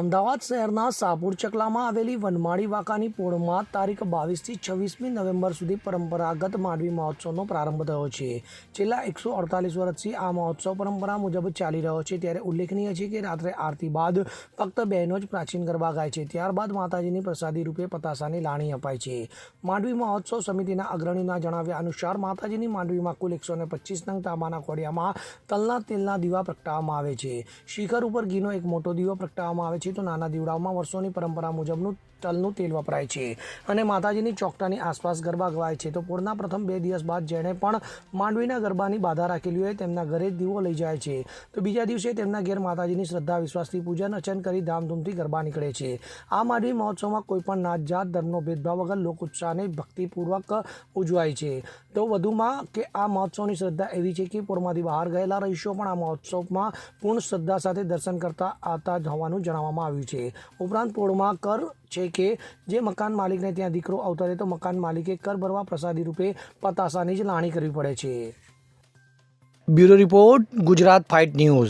અમદાવાદ શહેરના સાપુર ચકલામાં આવેલી વનમાળી વાકાની પોળમાં તારીખ બાવીસથી છવ્વીસમી નવેમ્બર સુધી પરંપરાગત માંડવી મહોત્સવનો પ્રારંભ થયો છે. છેલ્લા એકસો અડતાલીસ વર્ષથી આ મહોત્સવ પરંપરા મુજબ ચાલી રહ્યો છે. ત્યારે ઉલ્લેખનીય છે કે રાત્રે આરતી બાદ ફક્ત બહેનો જ પ્રાચીન ગરબા ગાય છે. ત્યારબાદ માતાજીની પ્રસાદી રૂપે પતાસાની લાણી અપાય છે. માંડવી મહોત્સવ સમિતિના અગ્રણીના જણાવ્યા અનુસાર માતાજીની માંડવીમાં કુલ એકસો ને પચીસ નંગ તાંબાના કોડિયામાં તલના તેલના દીવા પ્રગટાવવામાં આવે છે. શિખર ઉપર ઘીનો એક મોટો દીવો પ્રગટાવવામાં આવે છે. તો નાના દીવડાઓમાં વર્ષોની પરંપરા મુજબનું તલનું તેલ વપરાય છે અને માતાજીની ચોકટાની આસપાસ ગરબા ગવાય છે. તો પૂરના પ્રથમ બે દિવસ બાદ જેણે પણ માંડવીના ગરબાની બાધા રાખેલી હોય, તેમના ઘરે દીવો લઈ જાય છે. તો બીજા દિવસે તેમના ઘેર માતાજીની શ્રદ્ધા, વિશ્વાસથી પૂજન, અર્ચન કરી ધામધૂમથી ગરબા નીકળે છે. આ માંડવી મહોત્સવમાં કોઈ પણ નાત જાત, ધર્મનો ભેદભાવ વગર લોક ઉત્સાહને ભક્તિપૂર્વક ઉજવાય છે. તો વધુમાં કે આ મહોત્સવની શ્રદ્ધા એવી છે કે પૂરમાંથી બહાર ગયેલા રહીશો પણ આ મહોત્સવમાં પૂર્ણ શ્રદ્ધા સાથે દર્શન કરતા આવતા હોવાનું જણાવવામાં આવ્યું છે. ઉપરાંત પોળમાં કર છે કે જે મકાન માલિકને ત્યાં દીકરો અવતરે તો મકાન માલિકે કર ભરવા પ્રસાદી રૂપે પતાસાની જ લાણી કરવી પડે છે. Bureau report, Gujarat fight news.